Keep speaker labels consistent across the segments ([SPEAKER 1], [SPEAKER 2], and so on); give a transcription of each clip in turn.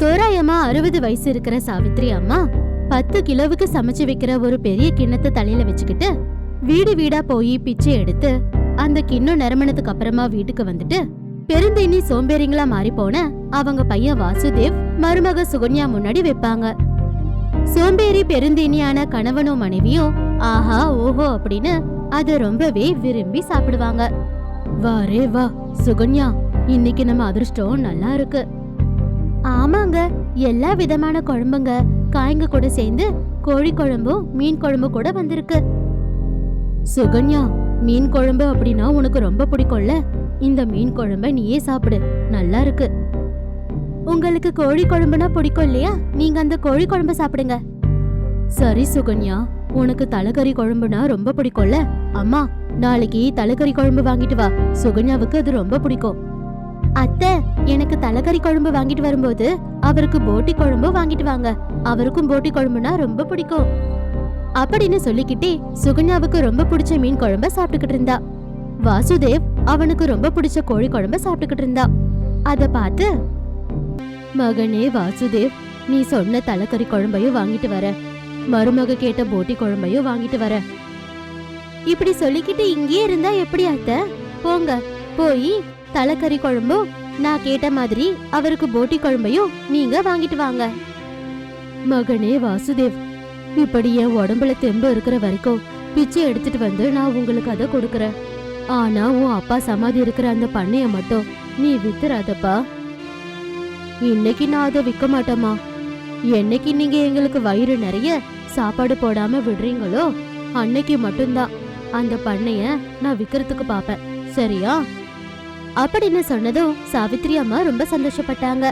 [SPEAKER 1] தோராயமா அறுபது வயசு இருக்கிற சாவித்ரி அம்மா பத்து கிலோவுக்கு சமைச்சு வைக்கிற ஒரு பெரிய கிண்ணத்தை தலையில வச்சுக்கிட்டு வீடு வீடா போய் பிச்சை எடுத்து அந்த கிண்ணம் நறுமணத்துக்கு அப்புறமா வீட்டுக்கு வந்துட்டு பெருந்தேனி சோம்பேறிங்களா மாறி போன அவங்க பையன் வாசுதேவ் மருமக சுகன்யா முன்னாடி வைப்பாங்க. சோம்பேறி பெருந்தேனியான கணவனும் மனைவியும் ஆஹா ஓஹோ அப்படின்னு அத ரொம்பவே விரும்பி சாப்பிடுவாங்க. வாரே வா சுகன்யா இன்னைக்கு நம்ம அதிர்ஷ்டம் நல்லா இருக்கு. ஆமாங்க எல்லா விதமான குழம்புங்க. காய்ங்க கூட சேர்ந்து கோழி குழம்பும் மீன் குழம்பு கூட வந்திருக்கு. சுகன்யா மீன் குழம்பு அப்படின்னா உனக்கு ரொம்ப பிடிக்கும்ல? இந்த மீன் குழம்ப நீயே சாப்பிடு. நல்லா இருக்கு. உங்களுக்கு கோழி குழம்புனா பிடிக்கும் இல்லையா? நீங்க அந்த கோழி குழம்பு சாப்பிடுங்க. சரி சுகன்யா உனக்கு தலைக்கறி குழம்புனா ரொம்ப பிடிக்கும்ல? அம்மா நாளைக்கு தலைக்கறி குழம்பு வாங்கிட்டு வா. சுகன்யாவுக்கு அது ரொம்ப பிடிக்கும். அத்தை எனக்கு தலைக்கறி குழம்பு வாங்கிட்டு வரும்போது அவருக்கு போட்டி குழம்பு வாங்கிட்டு வாங்க. அவருக்கும் போட்டி குழம்புனா ரொம்ப பிடிக்கும். அப்படின்னு சொல்லிக்கிட்டே சுகன்யாவுக்கு ரொம்ப பிடிச்ச மீன் குழம்ப சாப்பிட்டுக்கிட்டு இருந்தா. வாசுதேவ் அவனுக்கு ரொம்ப பிடிச்ச கோழி குழம்ப சாப்பிட்டுக்கிட்டு இருந்தா. அத பார்த்து மகனே வாசுதேவ் நீ சொன்ன தலைக்கறி குழம்பையும் வாங்கிட்டு வர. மருமக கேட்ட போட்டி குழம்பையும் வாங்கிட்டு வர. இப்படி சொல்லிக்கிட்டு இங்கேயே இருந்தா எப்படி அத்தை? போங்க போய் தலைக்கறி குழம்பும் நான் கேட்ட மாதிரி அவருக்கு போட்டி குழம்பையும் நீங்க வாங்கிட்டு வாங்க. மகனே வாசுதேவ் இப்படி என் உடம்புல தெம்பு இருக்கிற வரைக்கும் பிச்சை எடுத்துட்டு வந்து நான் உங்களுக்கு அதை கொடுக்கறேன். ஆனா உன் அப்பா சமாதி இருக்கிற அந்த பண்ணைய மட்டும் நீ வித்துறாதப்பா. இன்னைக்கு நான் அதை விற்க மாட்டேமா என்னைக்கு நீங்க எங்களுக்கு வயிறு நிறைய சாப்பாடு போடாம விடுறீங்களோ அன்னைக்கு மட்டும்தான் அந்த பண்ணைய நான் விற்கிறதுக்கு பாப்பேன் சரியா? அப்படின்னு சொன்னதும் சாவித்ரி அம்மா ரொம்ப சந்தோஷப்பட்டாங்க.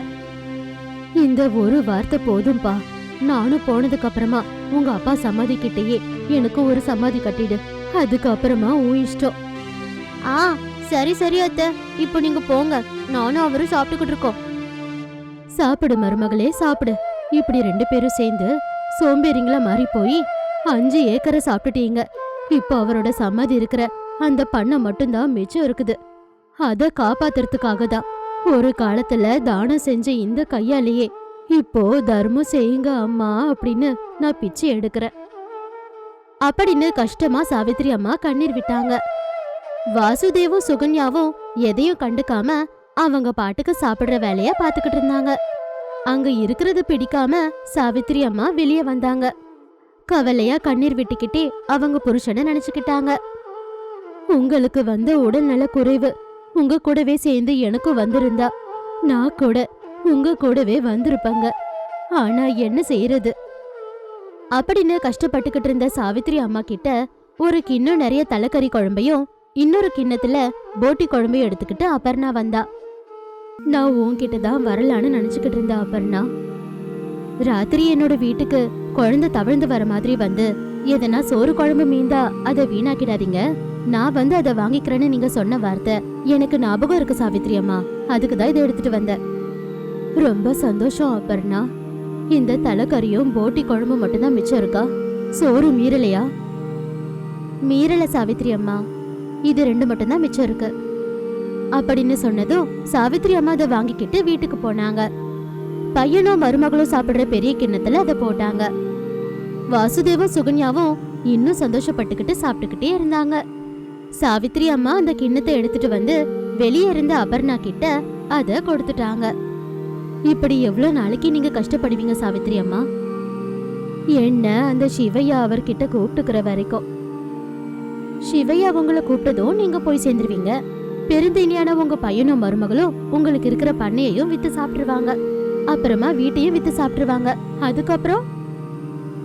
[SPEAKER 1] இந்த ஒரு வார்த்தை போதும்பா. நானும் போனதுக்கு அப்புறமா உங்க அப்பா சமாதி கிட்டேயே எனக்கு ஒரு சமாதி கட்டிடு. அதுக்கப்புறமா உன் இஷ்டம். ஆ சரி சரி அத்த. இப்போ நீங்க போங்க. நானும் அவரும் சாப்பிட்டுக்கிட்டு இருக்கோம். சாப்பிடு மருமகளே சாப்பிடு. இப்படி ரெண்டு பேரும் சேர்ந்து சோம்பேறிங்களா மாறி போய் அஞ்சு ஏக்கரை சாப்பிட்டுட்டீங்க. இப்போ அவரோட சமாதி இருக்கிற அந்த பண்ணை மட்டும்தான் மிச்சம் இருக்குது. அத காப்பாத்துறதுக்காக தான். ஒரு காலத்துல தானம் செஞ்ச இந்த கையாலேயே இப்போ தர்மம் செய்யுங்க அம்மா அப்படின்னு நான் பிச்சை எடுக்கிறேன். அப்படின்னு கஷ்டமா சாவித்ரி அம்மா கண்ணீர் விட்டாங்க. வாசுதேவும் சுகன்யாவும் எதையும் கண்டுக்காம அவங்க பாட்டுக்கு சாப்பிடுற வேலைய பாத்துக்கிட்டு இருந்தாங்க. அங்க இருக்கிறது பிடிக்காம சாவித்ரி அம்மா வெளியே வந்தாங்க. கவலையா கண்ணீர் விட்டுக்கிட்டே அவங்க புருஷனை நினைச்சுக்கிட்டாங்க. உங்களுக்கு வந்த உடல்நல குறைவு உங்க கூடவே சேர்ந்து எனக்கும் வந்திருந்தா நான் கூட உங்க கூடவே வந்திருப்பாங்க. ஆனா என்ன செய்யறது அப்படின்னு கஷ்டப்பட்டுக்கிட்டு இருந்த சாவித்ரி அம்மா கிட்ட ஒரு கிண்ணம் நிறைய தலைக்கறி குழம்பையும் இன்னொரு கிண்ணத்துல போட்டி குழம்பையும் எடுத்துக்கிட்டு அபர்ணா வந்தா. நான் உன்கிட்ட தான் வரலான்னு நினைச்சுக்கிட்டு இருந்த அபர்ணா ராத்திரி என்னோட வீட்டுக்கு குழந்தை தவழ்ந்து வர மாதிரி வந்து எதனா சோறு குழம்பு மீந்தா அதை வீணாக்கிடாதீங்க. நான் வந்து அதை வாங்கிக்கிறேன்னு நீங்க சொன்ன வார்த்தை எனக்கு ஞாபகம் இருக்கு சாவித்ரி அம்மா. அதுக்கு தான் இதை எடுத்துட்டு வந்தேன். ரொம்ப சந்தோஷம் அப்பர்ணா இந்த தலைக்கறியும் போட்டி குழம்பு மட்டும்தான் மிச்சம் இருக்கா? சோறு மீறலையா? மீறல சாவித்ரி அம்மா. இது ரெண்டு மட்டும்தான் மிச்சம் இருக்கு. அப்படின்னு சொன்னதும் சாவித்ரி அம்மா அதை வாங்கிக்கிட்டு வீட்டுக்கு போனாங்க. பையனும் மருமகளும் சாப்பிடுற பெரிய கிண்ணத்துல அதை போட்டாங்க. வாசுதேவும் சுகன்யாவும் இன்னும் சந்தோஷப்பட்டுக்கிட்டு சாப்பிட்டுக்கிட்டே இருந்தாங்க. சாவித்ரி அம்மா அந்த கிண்ணத்தை எடுத்துட்டு வந்து வெளியே இருந்த அபர்ணா கிட்ட அத கொடுத்துட்டாங்க. இப்படி எவ்வளவு நாளைக்கு நீங்க கஷ்டப்படுவீங்க சாவித்ரி அம்மா? என்ன அந்த சிவையா அவர்கிட்ட கூப்பிட்டுக்கிற வரைக்கும். சிவையா உங்களை கூப்பிட்டதும் நீங்க போய் சேர்ந்துருவீங்க. பெருந்தேனியான உங்க பையனும் மருமகளும் உங்களுக்கு இருக்கிற பண்ணையையும் வித்து சாப்பிட்டுருவாங்க. அப்புறமா வீட்டையும் வித்து சாப்பிட்டுருவாங்க. அதுக்கப்புறம்?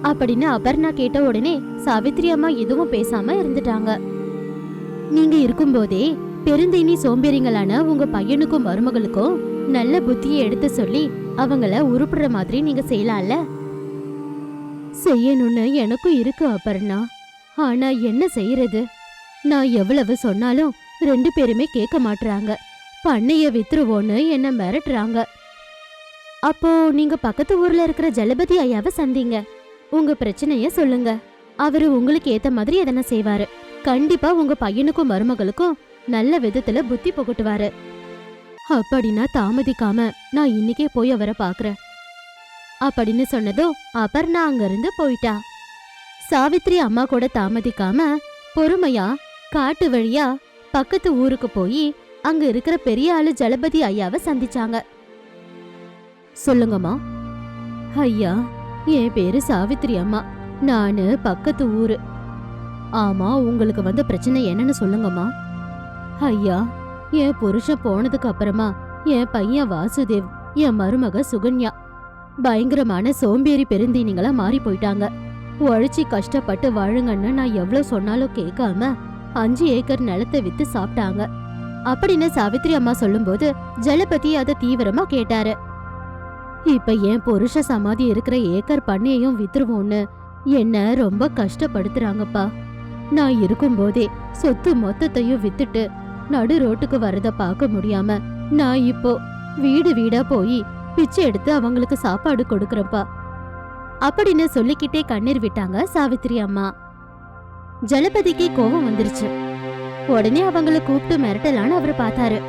[SPEAKER 1] அப்படின்னு அபர்ணா கேட்ட உடனே சாவித்ரி அம்மா எதுவும் பேசாம இருந்துட்டாங்க. நீங்க இருக்கும்போதே பெருந்தேனி சோம்பேறிங்களான உங்க பையனுக்கும் மருமகளுக்கும் நல்ல புத்தியை எடுத்து சொல்லி அவங்கள உருப்புற மாதிரி நீங்க செய்யலாம்ல? செய்யணும்னு எனக்கும் இருக்கு அபர்ணா. ஆனா என்ன செய்யறது? நான் எவ்வளவு சொன்னாலும் ரெண்டு பேருமே கேட்க மாட்றாங்க. பண்ணைய வித்துருவோன்னு என்ன மிரட்டுறாங்க. அப்போ நீங்க பக்கத்து ஊர்ல இருக்கிற ஜலபதி ஐயாவை சந்திங்க. உங்க பிரச்சனைய சொல்லுங்க. அவரு உங்களுக்கு ஏத்த மாதிரி எதனா செய்வாரு. கண்டிப்பா உங்க பையனுக்கும் மருமகளுக்கும் நல்ல விதத்துல புத்தி புகட்டுவாரு. அப்படின்னா தாமதிக்காம நான் இன்னைக்கே போய் அவரை பாக்குறேன் அப்படின்னு சொன்னதும் அபர்ணா அங்கிருந்து போயிட்டா. சாவித்ரி அம்மா கூட தாமதிக்காம பொறுமையா காட்டு வழியா பக்கத்து ஊருக்கு போய் அங்க இருக்கிற பெரிய ஆளு ஜலபதி ஐயாவை சந்திச்சாங்க. சொல்லுங்கம்மா. ஐயா என் பேரு சாவித்ரி அம்மா. நானு பக்கத்து ஊரு. ஆமா உங்களுக்கு வந்த பிரச்சனை என்னன்னு சொல்லுங்கம்மா. ஐயா என் புருஷன் போனதுக்கு அப்புறமா என் பையன் வாசுதேவ் என் மருமக சுகன்யா பயங்கரமான சோம்பேறி பெருந்தீனிங்களா மாறி போயிட்டாங்க. உழைச்சி கஷ்டப்பட்டு வாழுங்கன்னு நான் எவ்வளவு சொன்னாலும் கேட்காம அஞ்சு ஏக்கர் நிலத்தை வித்து சாப்பிட்டாங்க. அப்படின்னு சாவித்ரி அம்மா சொல்லும்போது ஜலபதி அதை தீவிரமா கேட்டாரு. இப்ப என் புருஷ சமாதி இருக்கிற ஏக்கர் பண்ணையையும் வித்துருவோன்னு என்ன ரொம்ப கஷ்டப்படுத்துறாங்கப்பா. நான் இருக்கும்போதே சொத்து மொத்தத்தையும் வித்துட்டு நடு ரோட்டுக்கு வரத பார்க்க முடியாம நான் இப்போ வீடு வீடா போய் பிச்சை எடுத்து அவங்களுக்கு சாப்பாடு கொடுக்கறப்பா. அப்படின்னு சொல்லிக்கிட்டே கண்ணீர் விட்டாங்க சாவித்திரி அம்மா. ஜலபதிக்கு கோபம் வந்துருச்சு. உடனே அவங்கள கூப்பிட்டு மிரட்டலான்னு அவர் பார்த்தாரு.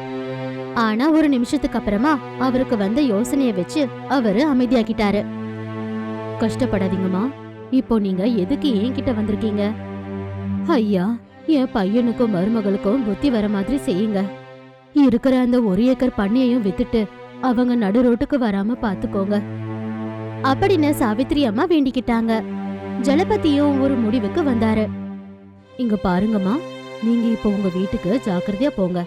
[SPEAKER 1] ஆனா ஒரு நிமிஷத்துக்கு அப்புறமா அவருக்கு வந்த யோசனைய வச்சு அவரு அமைதியாக்கிட்டாரு கஷ்டப்படாதீங்கம்மா. இப்போ நீங்க எதுக்கு என்கிட்ட வந்திருக்கீங்க? ஐயா என் பையனுக்கும் மருமகளுக்கும் புத்தி வர மாதிரி செய்யுங்க. இருக்கிற அந்த ஒரு ஏக்கர் பண்ணியையும் வித்துட்டு அவங்க நடு ரோட்டுக்கு வராம பாத்துக்கோங்க. அப்படின்னு சாவித்ரி அம்மா வேண்டிக்கிட்டாங்க. ஜலபதியும் ஒரு முடிவுக்கு வந்தாரு. இங்க பாருங்கம்மா நீங்க இப்போ உங்க வீட்டுக்கு ஜாக்கிரதையா போங்க.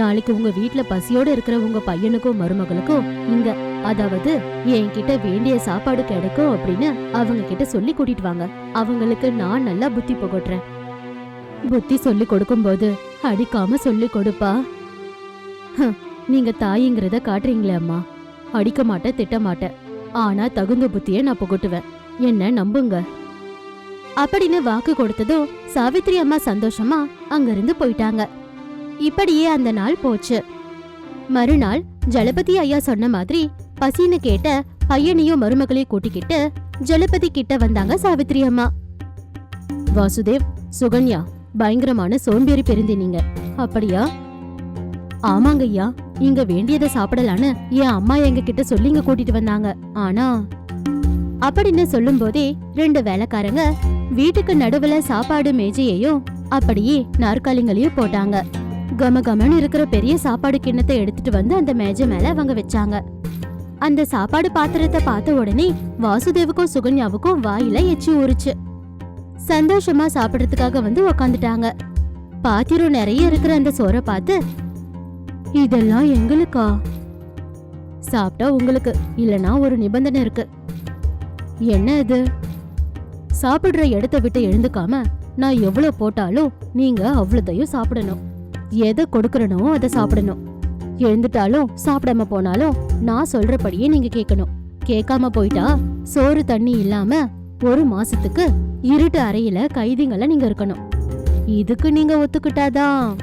[SPEAKER 1] நாளைக்கு உங்க வீட்டுல பசியோட இருக்கிற உங்க பையனுக்கும் மருமகளுக்கும் இங்க அதாவது என்கிட்ட வேண்டிய சாப்பாடு கிடைக்கும் அப்படின்னு அவங்க கிட்ட சொல்லி கூட்டிட்டு வாங்க. அவங்களுக்கு நான் நல்லா புத்தி புகட்டுறேன். புத்தி சொல்லி கொடுக்கும்போது அடிக்காம சொல்லி கொடுப்பா? நீங்க தாயிங்கிறத காட்டுறீங்களே அம்மா. அடிக்க மாட்டேன் திட்ட மாட்டேன். ஆனா தகுந்த புத்திய நான் புகட்டுவேன். என்ன நம்புங்க? அப்படின்னு வாக்கு கொடுத்ததும் சாவித்ரி அம்மா சந்தோஷமா அங்கிருந்து போயிட்டாங்க. இப்படியே அந்த நாள் போச்சு. மறுநாள் ஜலபதி ஐயா சொன்ன மாதிரி பசின்னு கேட்ட பையனையும் மருமகளையும் கூட்டிக்கிட்டு ஜலபதி கிட்ட வந்தாங்க சாவித்ரி அம்மா. வாசுதேவ் சுகன்யா பயங்கரமான சோம்பேறி பெருந்தினீங்க அப்படியா? ஆமாங்க ஐயா இங்க வேண்டியதை சாப்பிடலான்னு என் அம்மா எங்க கிட்ட சொல்லி இங்க கூட்டிட்டு வந்தாங்க. ஆனா அப்படின்னு சொல்லும் போதே ரெண்டு வேலைக்காரங்க வீட்டுக்கு நடுவுல சாப்பாடு மேஜையையும் அப்படியே நாற்காலிங்களையும் போட்டாங்க. கம கமன்னு இருக்கிற பெரிய சாப்பாடு கிண்ணத்தை எடுத்துட்டு வந்து அந்த மேஜை மேல அவங்க வச்சாங்க. அந்த சாப்பாடு பாத்திரத்தை பார்த்த உடனே வாசுதேவுக்கும் சுகன்யாவுக்கும் வாயில எச்சி ஊறுச்சு. சந்தோஷமா சாப்பிடறதுக்காக வந்து உக்காந்துட்டாங்க. பாத்திரம் நிறைய இருக்கிற அந்த சோறை பார்த்து இதெல்லாம் எங்களுக்கா? சாப்பிட்டா உங்களுக்கு இல்லனா ஒரு நிபந்தனை இருக்கு. என்ன இது? சாப்பிடுற இடத்த விட்டு எழுந்துக்காம நான் எவ்வளவு போட்டாலும் நீங்க அவ்வளோதையும் சாப்பிடணும். எதை கொடுக்கறனோ அதை சாப்பிடணும். எழுந்துட்டாலும் சாப்பிடாம போனாலும் நான் சொல்றபடியே நீங்க கேட்கணும். கேட்காம போயிட்டா சோறு தண்ணி இல்லாம ஒரு மாசத்துக்கு இருட்டு அறையில கைதிங்கள நீங்க இருக்கணும். இதுக்கு நீங்க ஒத்துக்கிட்டாதான்.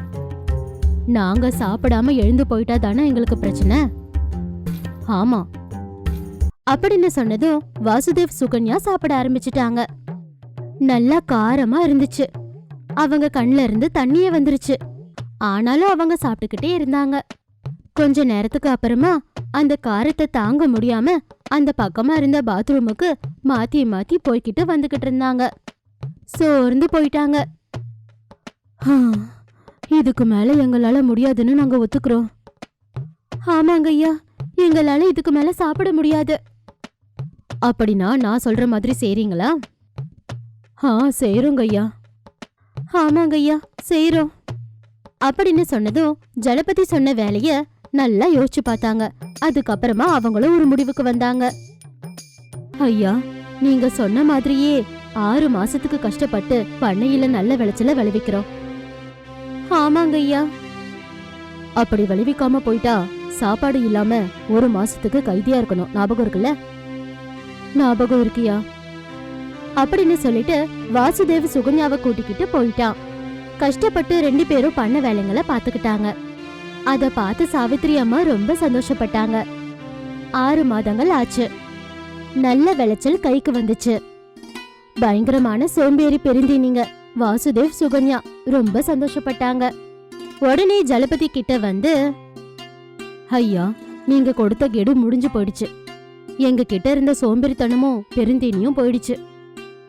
[SPEAKER 1] நாங்க சாப்பிடாம எழுந்து போயிட்டா தானே எங்களுக்கு பிரச்சனை? ஆமா. அப்படின்னு சொன்னதும் வாசுதேவ் சுகன்யா சாப்பிட ஆரம்பிச்சிட்டாங்க. நல்லா காரமா இருந்துச்சு. அவங்க கண்ல இருந்து தண்ணியே வந்துருச்சு. ஆனாலும் அவங்க சாப்பிட்டுக்கிட்டே இருந்தாங்க. கொஞ்ச நேரத்துக்கு அப்புறமா அந்த காரத்தை தாங்க முடியாம அந்த பக்கமா இருந்த பாத்ரூமுக்கு மாத்தி மாத்தி போய்கிட்டு வந்துகிட்டு இருந்தாங்க. சோர்ந்து போயிட்டாங்க. இதுக்கு மேல எங்களால முடியாதுன்னு நாங்க ஒத்துக்கிறோம். ஆமாங்க ஐயா எங்களால இதுக்கு மேல சாப்பிட முடியாது. அப்படின்னா நான் சொல்ற மாதிரி செய்றீங்களா? ஆ செய்யறோங்க ஐயா. ஆமாங்க ஐயா செய்யறோம் அப்படின்னு சொன்னதும் ஜலபதி சொன்ன வேலைய நல்லா யோசிச்சு பார்த்தாங்க. அதுக்கப்புறமா அவங்களும் ஒரு முடிவுக்கு வந்தாங்க. ஐயா நீங்க சொன்ன மாதிரியே ஆறு மாசத்துக்கு கஷ்டப்பட்டு பண்ணையில நல்ல விளைச்சல விளைவிக்கிறோம். ஆமாங்க ஐயா. அப்படி விளைவிக்காம போயிட்டா சாப்பாடு இல்லாம ஒரு மாசத்துக்கு கைதியா இருக்கணும். ஞாபகம் இருக்குல்ல? ஞாபகம் இருக்கியா அப்படின்னு சொல்லிட்டு வாசுதேவ் சுகன்யாவை கூட்டிக்கிட்டு போயிட்டான். கஷ்டப்பட்டு ரெண்டு பேரும் பண்ண வேலைங்களை பார்த்துக்கிட்டாங்க. அத பார்த்து சாவித்ரி அம்மா ரொம்ப சந்தோஷப்பட்டாங்க. ஆறு மாதங்கள் ஆச்சு. நல்ல விளைச்சல் கைக்கு வந்துச்சு. பயங்கரமான சோம்பேறி பெருந்தினீங்க. வாசுதேவ் சுகன்யா ரொம்ப சந்தோஷப்பட்டாங்க. உடனே ஜலபதி கிட்ட வந்து ஐயா நீங்க கொடுத்த கெடு முடிஞ்சு போயிடுச்சு. எங்க கிட்ட இருந்த சோம்பேறித்தனமும் பெருந்தீனியும் போயிடுச்சு.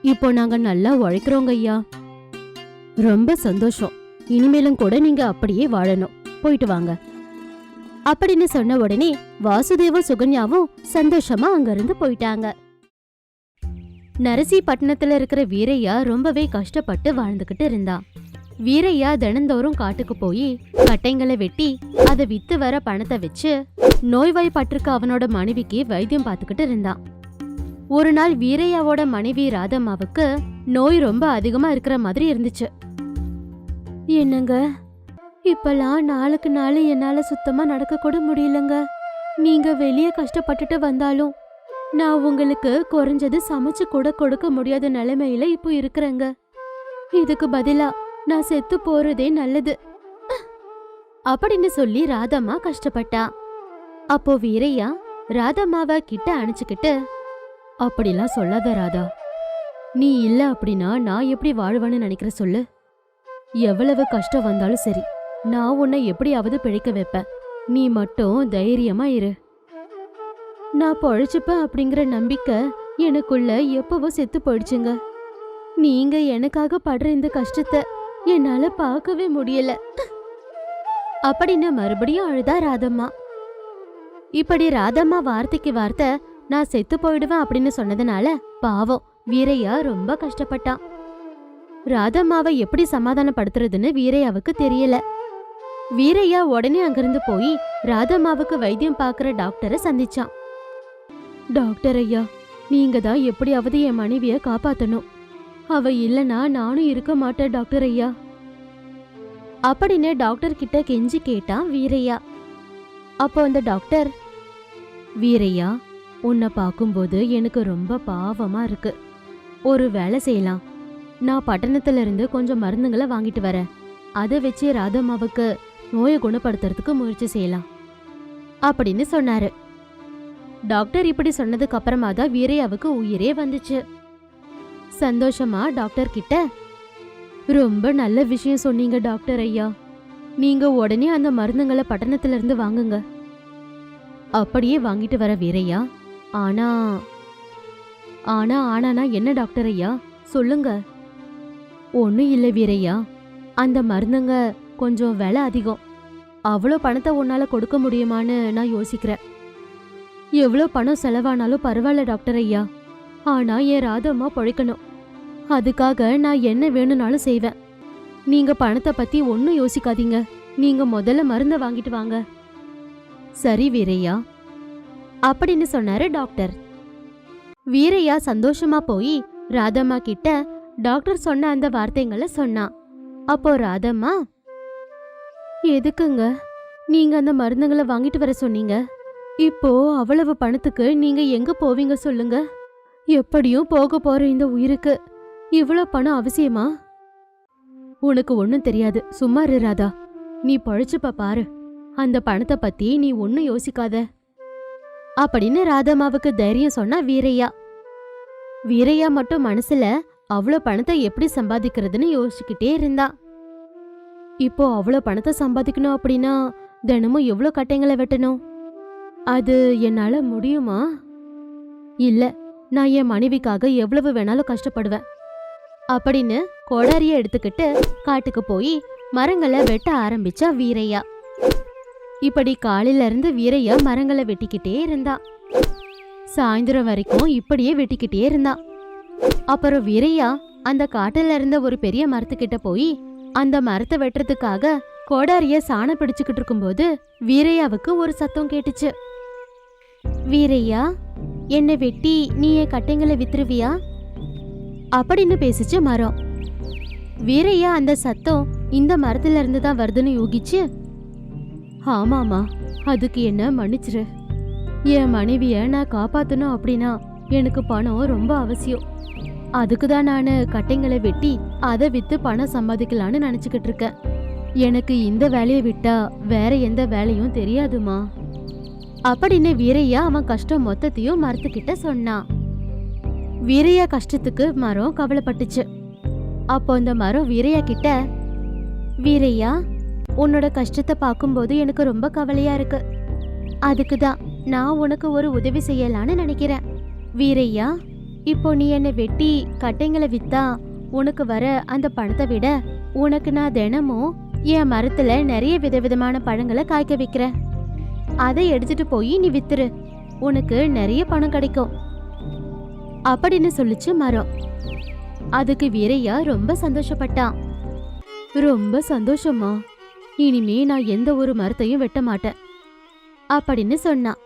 [SPEAKER 1] இப்போ நாங்க நல்லா உழைக்கிறோங்க ஐயா. ரொம்ப சந்தோஷம். இனிமேலும் கூட நீங்க அப்படியே வாழணும். போயிட்டு வாங்க. அப்படின்னு சொன்ன உடனே வாசுதேவும் சுகன்யாவும் சந்தோஷமா அங்கிருந்து போயிட்டாங்க. நரசிப்பட்டினத்துல இருக்கிற வீரையா ரொம்பவே கஷ்டப்பட்டு வாழ்ந்துகிட்டு இருந்தான் வீரையா தினந்தோறும் காட்டுக்கு போய் கட்டைங்களை வெட்டி அதை வித்து வர பணத்தை வச்சு நோய்வாய்ப்பட்டிருக்க அவனோட மனைவிக்கு வைத்தியம் பார்த்துக்கிட்டு இருந்தான் ஒரு நாள் வீரையாவோட மனைவி ராதம்மாவுக்கு நோய் ரொம்ப அதிகமா இருக்கிற மாதிரி இருந்துச்சு. என்னங்க? இப்பெல்லாம் நாளுக்கு நாள் என்னால் சுத்தமாக நடக்க கூட முடியலங்க. நீங்கள் வெளியே கஷ்டப்பட்டுட்டு வந்தாலும் நான் உங்களுக்கு குறைஞ்சது சமைச்சு கூட கொடுக்க முடியாத நிலைமையில இப்போ இருக்கிறேங்க. இதுக்கு பதிலா நான் செத்து போறதே நல்லது. அப்படின்னு சொல்லி ராதம்மா கஷ்டப்பட்டா. அப்போ வீரையா ராதம்மாவை கிட்ட அணைச்சுக்கிட்டு அப்படிலாம் சொல்லாத ராதா. நீ இல்லை அப்படின்னா நான் எப்படி வாழ்வேன்னு நினைக்கிற சொல்லு. எவ்வளவு கஷ்டம் வந்தாலும் சரி. நான் உன்னை எப்படியாவது பிழைக்க வைப்பேன். நீ மட்டும் தைரியமா இரு. நான் பொழைச்சுப்பேன் அப்படிங்கிற நம்பிக்கை எனக்குள்ள எப்பவோ செத்து போயிடுச்சுங்க. நீங்க எனக்காக படுற இந்த கஷ்டத்தை என்னால பார்க்கவே முடியல. அப்படின்னு மறுபடியும் அழுதா ராதம்மா? இப்படி ராதம்மா வார்த்தைக்கு வார்த்தை நான் செத்து போயிடுவேன் அப்படின்னு சொன்னதுனால பாவம் வீரையா ரொம்ப கஷ்டப்பட்டான். ராதம்மாவை எப்படி சமாதானப்படுத்துறதுன்னு வீரையாவுக்கு தெரியல. வீரையா உடனே அங்கிருந்து போய் ராதம்மாவுக்கு வைத்தியம் பார்க்குற டாக்டரை சந்திச்சான் டாக்டர் ஐயா நீங்க தான் எப்படியாவது என் மனைவிய காப்பாத்தணும். அவ இல்லனா நானும் இருக்க மாட்டேன் டாக்டர் ஐயா. அப்படின்னு டாக்டர் கிட்ட கெஞ்சி கேட்டான் வீரையா. அப்போ அந்த டாக்டர்? வீரையா உன்னை பார்க்கும்போது எனக்கு ரொம்ப பாவமா இருக்கு. ஒரு வேலை செய்யலாம். நான் பட்டணத்துல இருந்து கொஞ்சம் மருந்துங்களை வாங்கிட்டு வரேன். அதை வச்சு ராதம்மாவுக்கு நோயை குணப்படுத்துறதுக்கு முயற்சி செய்யலாம். அப்படின்னு சொன்னாரு. டாக்டர் இப்படி சொன்னதுக்கு அப்புறமா தான் வீரையாவுக்கு உயிரே வந்துச்சு. சந்தோஷமா டாக்டர் கிட்ட ரொம்ப நல்ல விஷயம் சொன்னீங்க டாக்டர் ஐயா. நீங்க உடனே அந்த மருந்துங்களை பட்டணத்துல இருந்து வாங்குங்க. அப்படியே வாங்கிட்டு வர வீரையா ஆனா ஆனா ஆனானா என்ன டாக்டர் ஐயா? சொல்லுங்க. ஒன்றும் இல்லை வீரையா அந்த மருந்துங்க கொஞ்சம் விலை அதிகம். அவ்வளோ பணத்தை உன்னால கொடுக்க முடியுமான்னு நான் யோசிக்கிறேன். எவ்வளோ பணம் செலவானாலும் பரவாயில்ல டாக்டர் ஐயா. ஆனா என் ராதம்மா பழைக்கணும். அதுக்காக நான் என்ன வேணும்னாலும் செய்வேன். நீங்க பணத்தை பத்தி ஒன்றும் யோசிக்காதீங்க. நீங்க முதல்ல மருந்தை வாங்கிட்டு வாங்க. சரி வீரையா. அப்படின்னு சொன்னாரு டாக்டர். வீரையா சந்தோஷமா போய் ராதம்மா கிட்ட டாக்டர் சொன்ன அந்த வார்த்தைங்களை சொன்னான். அப்போ ராதம்மா எதுக்குங்க? நீங்க அந்த மருந்துங்களை வாங்கிட்டு வர சொன்னீங்க. இப்போ அவ்வளவு பணத்துக்கு நீங்க எங்க போவீங்க சொல்லுங்க? எப்படியும் போக போற இந்த உயிருக்கு இவ்வளோ பணம் அவசியமா? உனக்கு ஒன்றும் தெரியாது. சும்மா இரு ராதா. நீ பழிச்சுப்ப பாரு. அந்த பணத்தை பத்தி நீ ஒன்னும் யோசிக்காத. அப்படின்னு ராதாமாவுக்கு தைரியம் சொன்னா வீரையா. வீரையா மட்டும் மனசுல அவ்வளோ பணத்தை எப்படி சம்பாதிக்கிறதுன்னு யோசிச்சுக்கிட்டே இருந்தான் இப்போ அவ்வளோ பணத்தை சம்பாதிக்கணும் அப்படின்னா தினமும் எவ்வளோ கட்டைங்களை வெட்டணும்? அது என்னால் முடியுமா? இல்லை நான் என் மனைவிக்காக எவ்வளவு வேணாலும் கஷ்டப்படுவேன். அப்படின்னு கொடாரிய எடுத்துக்கிட்டு காட்டுக்கு போய் மரங்களை வெட்ட ஆரம்பிச்சா வீரையா. இப்படி காலையில இருந்து வீரையா மரங்களை வெட்டிக்கிட்டே இருந்தா. சாயந்தரம் வரைக்கும் இப்படியே வெட்டிக்கிட்டே இருந்தா. அப்புறம் வீரையா அந்த காட்டுல இருந்த ஒரு பெரிய மரத்துக்கிட்ட போய் அந்த மரத்தை வெட்டுறதுக்காக கோடாரிய சாண பிடிச்சுக்கிட்டு இருக்கும்போது வீரையாவுக்கு ஒரு சத்தம் கேட்டுச்சு. வீரையா என்னை வெட்டி நீ என் கட்டைங்களை வித்துருவியா? அப்படின்னு பேசிச்சு மரம். வீரையா அந்த சத்தம் இந்த மரத்துல இருந்து தான் வருதுன்னு யூகிச்சு ஆமாமா அதுக்கு என்ன மன்னிச்சிரு. என் மனைவிய நான் காப்பாத்தணும் அப்படின்னா எனக்கு பணம் ரொம்ப அவசியம். அதுக்கு தான் நான் கட்டைங்களை வெட்டி அதை வித்து பணம் சம்பாதிக்கலான்னு நினச்சிக்கிட்டு இருக்கேன். எனக்கு இந்த வேலையை விட்டா வேற எந்த வேலையும் தெரியாதுமா? அப்படின்னு வீரையா அவன் கஷ்டம் மொத்தத்தையும் மரத்துக்கிட்ட சொன்னான் வீரையா கஷ்டத்துக்கு மரம் கவலைப்பட்டுச்சு. அப்போ அந்த மரம் வீரையா கிட்ட வீரையா உன்னோட கஷ்டத்தை பார்க்கும்போது எனக்கு ரொம்ப கவலையா இருக்கு. அதுக்கு தான் நான் உனக்கு ஒரு உதவி செய்யலான்னு நினைக்கிறேன். வீரையா இப்போ நீ என்னை வெட்டி கட்டைங்களை வித்தா உனக்கு வர அந்த பணத்தை விட உனக்கு நான் தினமும் என் மரத்துல நிறைய விதவிதமான பழங்களை காய்க்க வைக்கிறேன். அதை எடுத்துட்டு போய் நீ வித்துரு. உனக்கு நிறைய பணம் கிடைக்கும். அப்படின்னு சொல்லிச்சு மரம். அதுக்கு வீரையா ரொம்ப சந்தோஷப்பட்டான் ரொம்ப சந்தோஷமா இனிமே நான் எந்த ஒரு மரத்தையும் வெட்ட மாட்டேன். அப்படின்னு சொன்னான்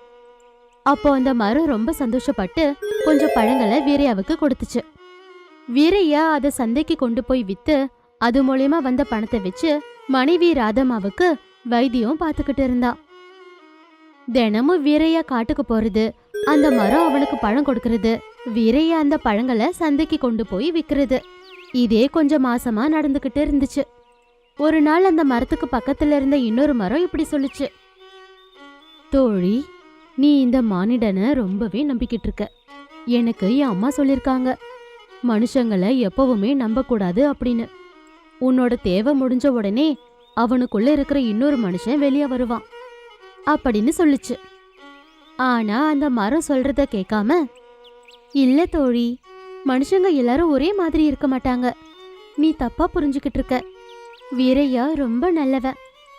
[SPEAKER 1] அப்போ அந்த மரம் ரொம்ப சந்தோஷப்பட்டு கொஞ்சம் பழங்களை வீரையாவுக்கு கொடுத்துச்சு. வீரையா அதை சந்தைக்கு கொண்டு போய் வித்து அது மூலயமா வந்த பணத்தை வச்சு மனைவி ராதம்மாவுக்கு வைத்தியம் பார்த்துக்கிட்டு இருந்தா. தினமும் வீரையா காட்டுக்கு போறது அந்த மரம் அவனுக்கு பழம் கொடுக்கறது வீரையா அந்த பழங்களை சந்தைக்கு கொண்டு போய் விற்கிறது இதே கொஞ்சம் மாசமா நடந்துகிட்டு இருந்துச்சு. ஒரு நாள் அந்த மரத்துக்கு பக்கத்துல இருந்த இன்னொரு மரம் இப்படி சொல்லுச்சு. தோழி நீ இந்த மானிடனை ரொம்பவே நம்பிக்கிட்டு இருக்க எனக்கு என் அம்மா சொல்லிருக்காங்க. மனுஷங்களை எப்பவுமே நம்பக்கூடாது அப்படின்னு. உன்னோட தேவை முடிஞ்ச உடனே அவனுக்குள்ள இருக்கிற இன்னொரு மனுஷன் வெளியே வருவான். அப்படின்னு சொல்லுச்சு. ஆனா அந்த மரம் சொல்றத கேட்காம இல்ல தோழி மனுஷங்க எல்லாரும் ஒரே மாதிரி இருக்க மாட்டாங்க. நீ தப்பா புரிஞ்சுக்கிட்டு இருக்க வீரையா ரொம்ப நல்லவன்.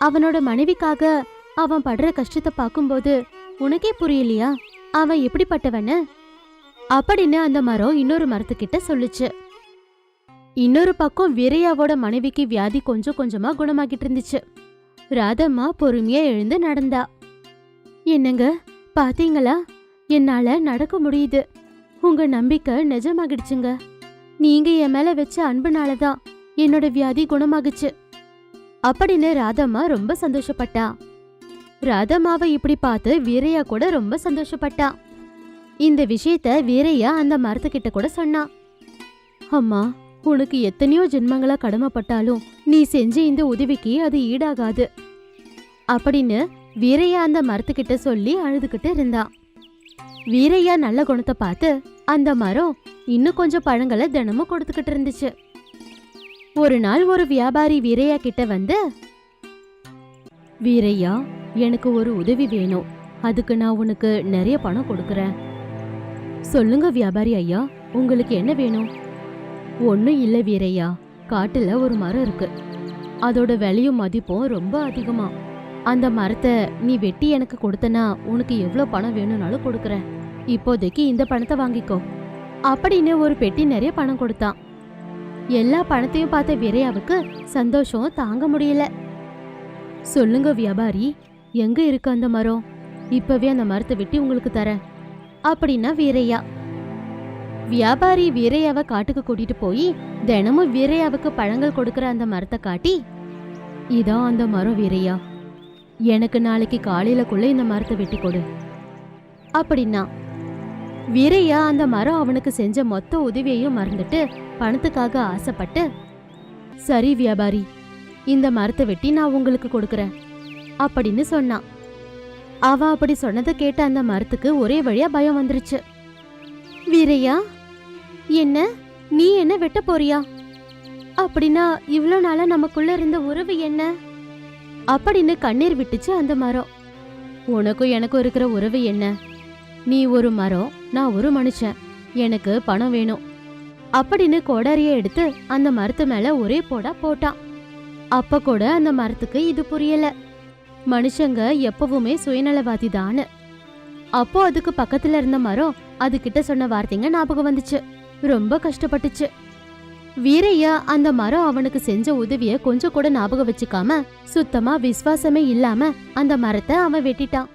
[SPEAKER 1] அவனோட மனைவிக்காக அவன் படுற கஷ்டத்தை பார்க்கும்போது உனக்கே புரியலையா? அவன் எப்படிப்பட்டவன்னு? அப்படின்னு அந்த மரம் இன்னொரு மரத்துக்கிட்ட சொல்லுச்சு. இன்னொரு பக்கம் வீரையாவோட மனைவிக்கு வியாதி கொஞ்சம் கொஞ்சமா குணமாகிட்டு இருந்துச்சு. ராதம்மா பொறுமையா எழுந்து நடந்தா. என்னங்க பாத்தீங்களா? என்னால நடக்க முடியுது. உங்க நம்பிக்கை நிஜமாகிடுச்சுங்க. நீங்க என் மேல வச்ச அன்புனால தான் என்னோட வியாதி குணமாகுச்சு. அப்படின்னு ராதம்மா ரொம்ப சந்தோஷப்பட்டா. ராதம்மாவை இப்படி பார்த்து வீரையா கூட ரொம்ப சந்தோஷப்பட்டா. இந்த விஷயத்த வீரையா அந்த மரத்துக்கிட்ட கூட சொன்னான் அம்மா உனக்கு எத்தனையோ ஜென்மங்களா கடமைப்பட்டாலும் நீ செஞ்ச இந்த உதவிக்கு அது ஈடாகாது. அப்படின்னு வீரையா அந்த மரத்துக்கிட்ட சொல்லி அழுதுகிட்டு இருந்தான் வீரையா நல்ல குணத்தை பார்த்து அந்த மரம் இன்னும் கொஞ்சம் பழங்களை தினமும் கொடுத்துக்கிட்டு இருந்துச்சு. ஒரு நாள் ஒரு வியாபாரி வீரையா கிட்ட வந்து வீரையா எனக்கு ஒரு உதவி வேணும். அதுக்கு நான் உனக்கு நிறைய பணம் கொடுக்குறேன். சொல்லுங்க வியாபாரி ஐயா உங்களுக்கு என்ன வேணும்? ஒன்றும் இல்லை வீரையா காட்டில் ஒரு மரம் இருக்கு. அதோட விலையும் மதிப்பும் ரொம்ப அதிகமா. அந்த மரத்தை நீ வெட்டி எனக்கு கொடுத்தனா உனக்கு எவ்வளோ பணம் வேணும்னாலும் கொடுக்குறேன். இப்போதைக்கு இந்த பணத்தை வாங்கிக்கோ. அப்படின்னு ஒரு பெட்டி நிறைய பணம் கொடுத்தான். எல்லா பணத்தையும் பார்த்த வீரையாவுக்கு சந்தோஷம் தாங்க முடியல. சொல்லுங்க வியாபாரி எங்க இருக்கு அந்த மரம்? இப்பவே அந்த மரத்தை வெட்டி உங்களுக்கு தரேன். அப்படின்னா வீரையா. வியாபாரி வீரையாவை காட்டுக்கு கூட்டிட்டு போய் தினமும் வீரையாவுக்கு பழங்கள் கொடுக்கற அந்த மரத்தை காட்டி இதான் அந்த மரம் வீரையா எனக்கு நாளைக்கு காலையிலக்குள்ள இந்த மரத்தை வெட்டி கொடு. அப்படின்னா வீரையா அந்த மரம் அவனுக்கு செஞ்ச மொத்த உதவியையும் மறந்துட்டு பணத்துக்காக ஆசைப்பட்டு சரி வியாபாரி இந்த மரத்தை வெட்டி நான் உங்களுக்கு கொடுக்குறேன். அப்படின்னு சொன்னான் அவ அப்படி சொன்னதை கேட்ட அந்த மரத்துக்கு ஒரே வழியா பயம் வந்துருச்சு. வீரையா என்ன? நீ என்ன வெட்ட போறியா? அப்படின்னா இவ்வளோ நாளா நமக்குள்ள இருந்த உறவு என்ன? அப்படின்னு கண்ணீர் விட்டுச்சு அந்த மரம். உனக்கும் எனக்கும் இருக்கிற உறவு என்ன? நீ ஒரு மரம் நான் ஒரு மனுஷன். எனக்கு பணம் வேணும். அப்படின்னு கோடாரிய எடுத்து அந்த மரத்து மேல ஒரே போடா போட்டான். அப்ப கூட அந்த மரத்துக்கு இது புரியல. மனுஷங்க எப்பவுமே சுயநலவாதி தான் அப்போ அதுக்கு பக்கத்துல இருந்த மரம் அது கிட்ட சொன்ன வார்த்தைங்க ஞாபகம் வந்துச்சு. ரொம்ப கஷ்டப்பட்டுச்சு. வீரையா அந்த மரம் அவனுக்கு செஞ்ச உதவிய கொஞ்சம் கூட ஞாபகம் வச்சுக்காம சுத்தமா விசுவாசமே இல்லாம அந்த மரத்தை அவன் வெட்டிட்டான்.